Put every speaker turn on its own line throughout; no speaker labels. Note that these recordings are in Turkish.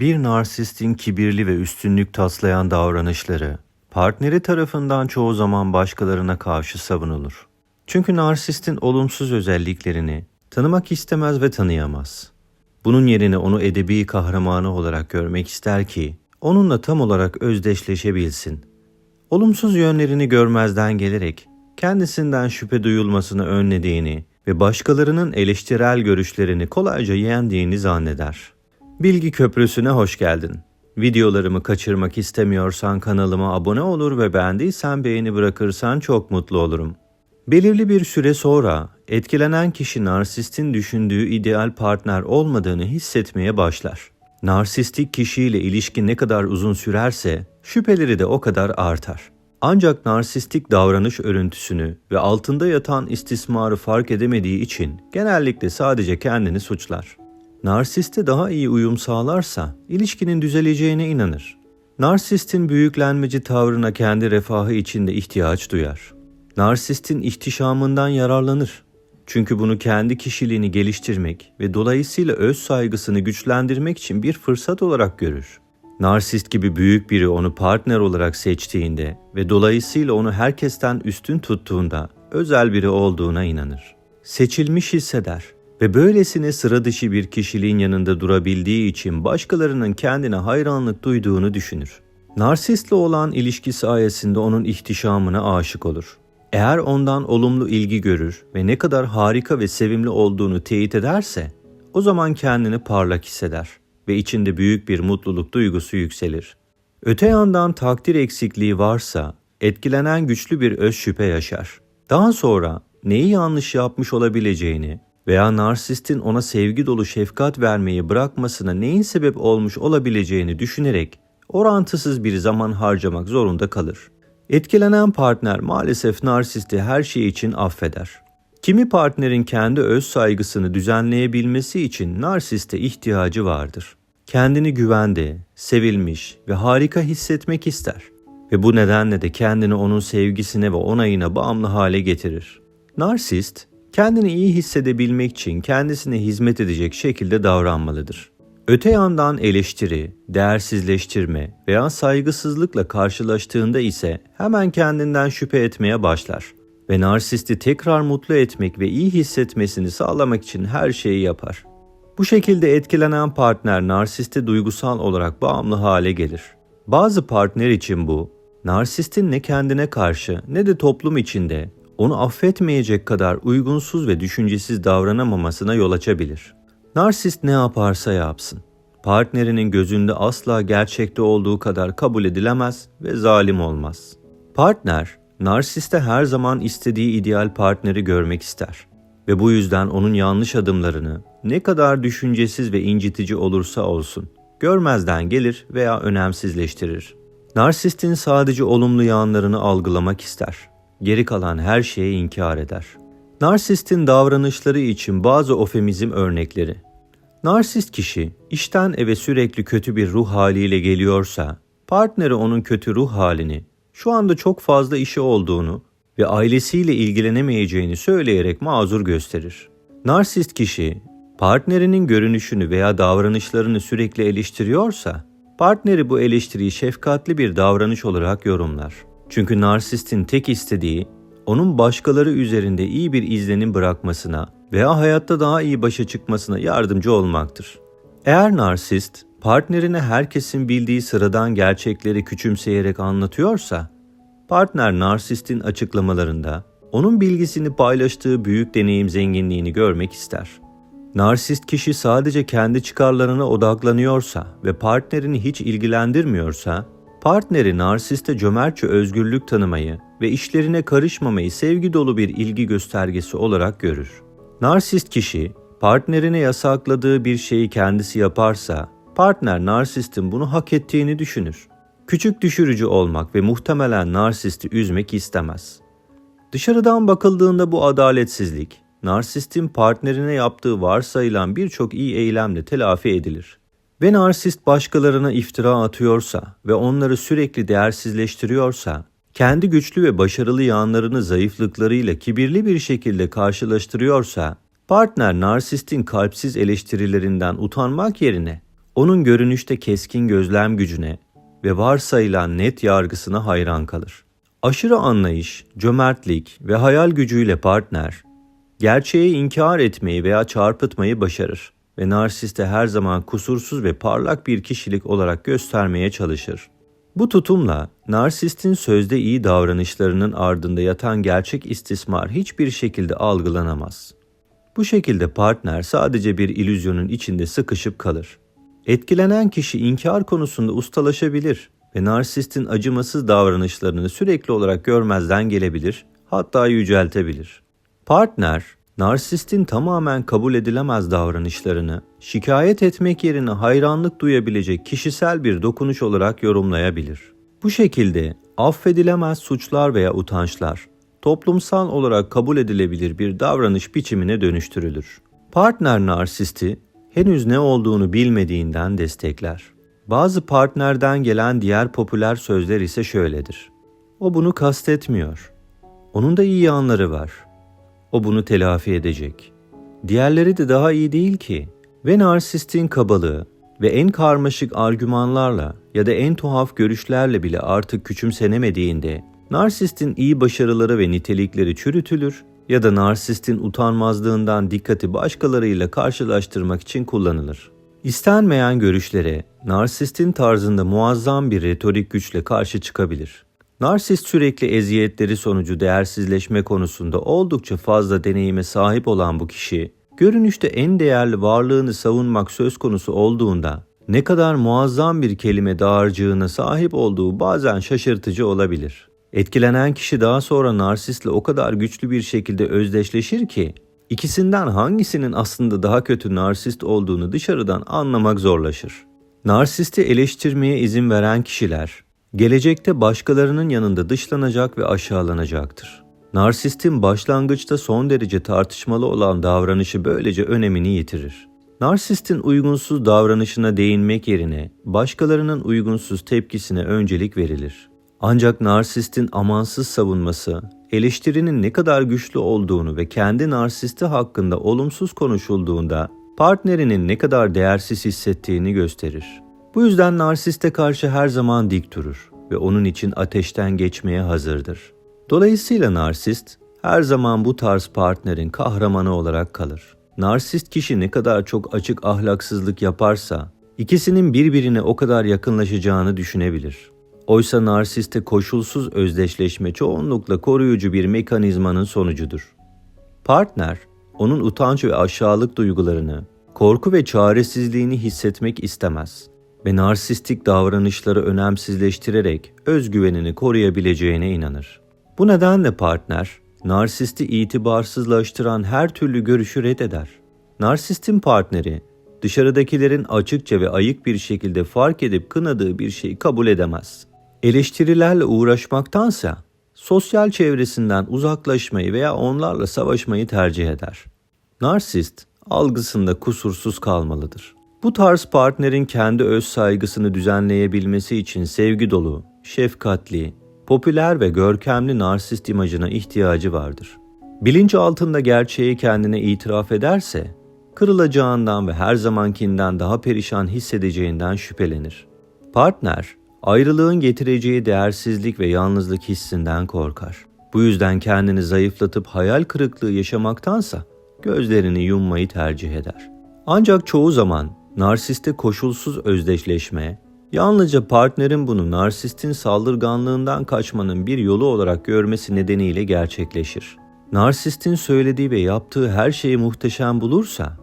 Bir narsistin kibirli ve üstünlük taslayan davranışları, partneri tarafından çoğu zaman başkalarına karşı savunulur. Çünkü narsistin olumsuz özelliklerini tanımak istemez ve tanıyamaz. Bunun yerine onu edebi kahramanı olarak görmek ister ki, onunla tam olarak özdeşleşebilsin. Olumsuz yönlerini görmezden gelerek, kendisinden şüphe duyulmasını önlediğini ve başkalarının eleştirel görüşlerini kolayca yendiğini zanneder. Bilgi Köprüsü'ne hoş geldin. Videolarımı kaçırmak istemiyorsan kanalıma abone olur ve beğendiysen beğeni bırakırsan çok mutlu olurum. Belirli bir süre sonra etkilenen kişi narsistin düşündüğü ideal partner olmadığını hissetmeye başlar. Narsistik kişiyle ilişki ne kadar uzun sürerse şüpheleri de o kadar artar. Ancak narsistik davranış örüntüsünü ve altında yatan istismarı fark edemediği için genellikle sadece kendini suçlar. Narsiste daha iyi uyum sağlarsa ilişkinin düzeleceğine inanır. Narsistin büyüklenmeci tavrına kendi refahı içinde ihtiyaç duyar. Narsistin ihtişamından yararlanır. Çünkü bunu kendi kişiliğini geliştirmek ve dolayısıyla öz saygısını güçlendirmek için bir fırsat olarak görür. Narsist gibi büyük biri onu partner olarak seçtiğinde ve dolayısıyla onu herkesten üstün tuttuğunda özel biri olduğuna inanır. Seçilmiş hisseder ve böylesine sıra dışı bir kişiliğin yanında durabildiği için başkalarının kendine hayranlık duyduğunu düşünür. Narsistle olan ilişki sayesinde onun ihtişamına aşık olur. Eğer ondan olumlu ilgi görür ve ne kadar harika ve sevimli olduğunu teyit ederse, o zaman kendini parlak hisseder ve içinde büyük bir mutluluk duygusu yükselir. Öte yandan takdir eksikliği varsa, etkilenen güçlü bir öz şüphe yaşar. Daha sonra neyi yanlış yapmış olabileceğini veya narsistin ona sevgi dolu şefkat vermeyi bırakmasına neyin sebep olmuş olabileceğini düşünerek orantısız bir zaman harcamak zorunda kalır. Etkilenen partner maalesef narsisti her şey için affeder. Kimi partnerin kendi öz saygısını düzenleyebilmesi için narsiste ihtiyacı vardır. Kendini güvende, sevilmiş ve harika hissetmek ister ve bu nedenle de kendini onun sevgisine ve onayına bağımlı hale getirir. Narsist, kendini iyi hissedebilmek için kendisine hizmet edecek şekilde davranmalıdır. Öte yandan eleştiri, değersizleştirme veya saygısızlıkla karşılaştığında ise hemen kendinden şüphe etmeye başlar ve narsisti tekrar mutlu etmek ve iyi hissetmesini sağlamak için her şeyi yapar. Bu şekilde etkilenen partner narsiste duygusal olarak bağımlı hale gelir. Bazı partner için bu, narsistin ne kendine karşı ne de toplum içinde onu affetmeyecek kadar uygunsuz ve düşüncesiz davranamamasına yol açabilir. Narsist ne yaparsa yapsın. Partnerinin gözünde asla gerçekte olduğu kadar kabul edilemez ve zalim olmaz. Partner, narsiste her zaman istediği ideal partneri görmek ister ve bu yüzden onun yanlış adımlarını ne kadar düşüncesiz ve incitici olursa olsun görmezden gelir veya önemsizleştirir. Narsistin sadece olumlu yanlarını algılamak ister. Geri kalan her şeyi inkar eder. Narsistin davranışları için bazı ofemizm örnekleri. Narsist kişi işten eve sürekli kötü bir ruh haliyle geliyorsa, partneri onun kötü ruh halini, şu anda çok fazla işi olduğunu ve ailesiyle ilgilenemeyeceğini söyleyerek mazur gösterir. Narsist kişi partnerinin görünüşünü veya davranışlarını sürekli eleştiriyorsa, partneri bu eleştiriyi şefkatli bir davranış olarak yorumlar. Çünkü narsistin tek istediği onun başkaları üzerinde iyi bir izlenim bırakmasına veya hayatta daha iyi başa çıkmasına yardımcı olmaktır. Eğer narsist partnerine herkesin bildiği sıradan gerçekleri küçümseyerek anlatıyorsa, partner narsistin açıklamalarında onun bilgisini paylaştığı büyük deneyim zenginliğini görmek ister. Narsist kişi sadece kendi çıkarlarına odaklanıyorsa ve partnerini hiç ilgilendirmiyorsa, partneri narsiste cömertçe özgürlük tanımayı ve işlerine karışmamayı sevgi dolu bir ilgi göstergesi olarak görür. Narsist kişi, partnerine yasakladığı bir şeyi kendisi yaparsa, partner narsistin bunu hak ettiğini düşünür. Küçük düşürücü olmak ve muhtemelen narsisti üzmek istemez. Dışarıdan bakıldığında bu adaletsizlik, narsistin partnerine yaptığı varsayılan birçok iyi eylemle telafi edilir. Ve narsist başkalarına iftira atıyorsa ve onları sürekli değersizleştiriyorsa, kendi güçlü ve başarılı yanlarını zayıflıklarıyla kibirli bir şekilde karşılaştırıyorsa, partner narsistin kalpsiz eleştirilerinden utanmak yerine onun görünüşte keskin gözlem gücüne ve varsayılan net yargısına hayran kalır. Aşırı anlayış, cömertlik ve hayal gücüyle partner, gerçeği inkar etmeyi veya çarpıtmayı başarır ve narsiste her zaman kusursuz ve parlak bir kişilik olarak göstermeye çalışır. Bu tutumla narsistin sözde iyi davranışlarının ardında yatan gerçek istismar hiçbir şekilde algılanamaz. Bu şekilde partner sadece bir ilüzyonun içinde sıkışıp kalır. Etkilenen kişi inkar konusunda ustalaşabilir ve narsistin acımasız davranışlarını sürekli olarak görmezden gelebilir, hatta yüceltebilir. Partner, narsistin tamamen kabul edilemez davranışlarını şikayet etmek yerine hayranlık duyabilecek kişisel bir dokunuş olarak yorumlayabilir. Bu şekilde affedilemez suçlar veya utançlar toplumsal olarak kabul edilebilir bir davranış biçimine dönüştürülür. Partner narsisti henüz ne olduğunu bilmediğinden destekler. Bazı partnerden gelen diğer popüler sözler ise şöyledir. O bunu kastetmiyor. Onun da iyi yanları var. O bunu telafi edecek. Diğerleri de daha iyi değil ki. Ve narsistin kabalığı ve en karmaşık argümanlarla ya da en tuhaf görüşlerle bile artık küçümsenemediğinde narsistin iyi başarıları ve nitelikleri çürütülür ya da narsistin utanmazlığından dikkati başkalarıyla karşılaştırmak için kullanılır. İstenmeyen görüşlere narsistin tarzında muazzam bir retorik güçle karşı çıkabilir. Narsist sürekli eziyetleri sonucu değersizleşme konusunda oldukça fazla deneyime sahip olan bu kişi, görünüşte en değerli varlığını savunmak söz konusu olduğunda ne kadar muazzam bir kelime dağarcığına sahip olduğu bazen şaşırtıcı olabilir. Etkilenen kişi daha sonra narsistle o kadar güçlü bir şekilde özdeşleşir ki ikisinden hangisinin aslında daha kötü narsist olduğunu dışarıdan anlamak zorlaşır. Narsisti eleştirmeye izin veren kişiler gelecekte başkalarının yanında dışlanacak ve aşağılanacaktır. Narsistin başlangıçta son derece tartışmalı olan davranışı böylece önemini yitirir. Narsistin uygunsuz davranışına değinmek yerine başkalarının uygunsuz tepkisine öncelik verilir. Ancak narsistin amansız savunması, eleştirinin ne kadar güçlü olduğunu ve kendi narsisti hakkında olumsuz konuşulduğunda partnerinin ne kadar değersiz hissettiğini gösterir. Bu yüzden narsiste karşı her zaman dik durur ve onun için ateşten geçmeye hazırdır. Dolayısıyla narsist her zaman bu tarz partnerin kahramanı olarak kalır. Narsist kişi ne kadar çok açık ahlaksızlık yaparsa ikisinin birbirine o kadar yakınlaşacağını düşünebilir. Oysa narsiste koşulsuz özdeşleşme çoğunlukla koruyucu bir mekanizmanın sonucudur. Partner, onun utanç ve aşağılık duygularını, korku ve çaresizliğini hissetmek istemez ve narsistik davranışları önemsizleştirerek özgüvenini koruyabileceğine inanır. Bu nedenle partner, narsisti itibarsızlaştıran her türlü görüşü reddeder. Narsistin partneri, dışarıdakilerin açıkça ve ayık bir şekilde fark edip kınadığı bir şeyi kabul edemez. Eleştirilerle uğraşmaktansa sosyal çevresinden uzaklaşmayı veya onlarla savaşmayı tercih eder. Narsist algısında kusursuz kalmalıdır. Bu tarz partnerin kendi öz saygısını düzenleyebilmesi için sevgi dolu, şefkatli, popüler ve görkemli narsist imajına ihtiyacı vardır. Bilinç altında gerçeği kendine itiraf ederse, kırılacağından ve her zamankinden daha perişan hissedeceğinden şüphelenir. Partner, ayrılığın getireceği değersizlik ve yalnızlık hissinden korkar. Bu yüzden kendini zayıflatıp hayal kırıklığı yaşamaktansa gözlerini yummayı tercih eder. Ancak çoğu zaman narsiste koşulsuz özdeşleşme, yalnızca partnerin bunu narsistin saldırganlığından kaçmanın bir yolu olarak görmesi nedeniyle gerçekleşir. Narsistin söylediği ve yaptığı her şeyi muhteşem bulursa,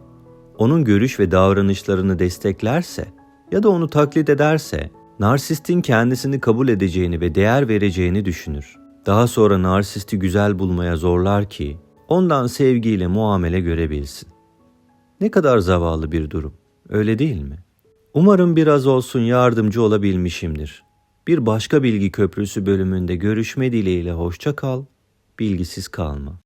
onun görüş ve davranışlarını desteklerse ya da onu taklit ederse, narsistin kendisini kabul edeceğini ve değer vereceğini düşünür. Daha sonra narsisti güzel bulmaya zorlar ki ondan sevgiyle muamele görebilsin. Ne kadar zavallı bir durum, öyle değil mi? Umarım biraz olsun yardımcı olabilmişimdir. Bir başka bilgi köprüsü bölümünde görüşme dileğiyle hoşça kal, bilgisiz kalma.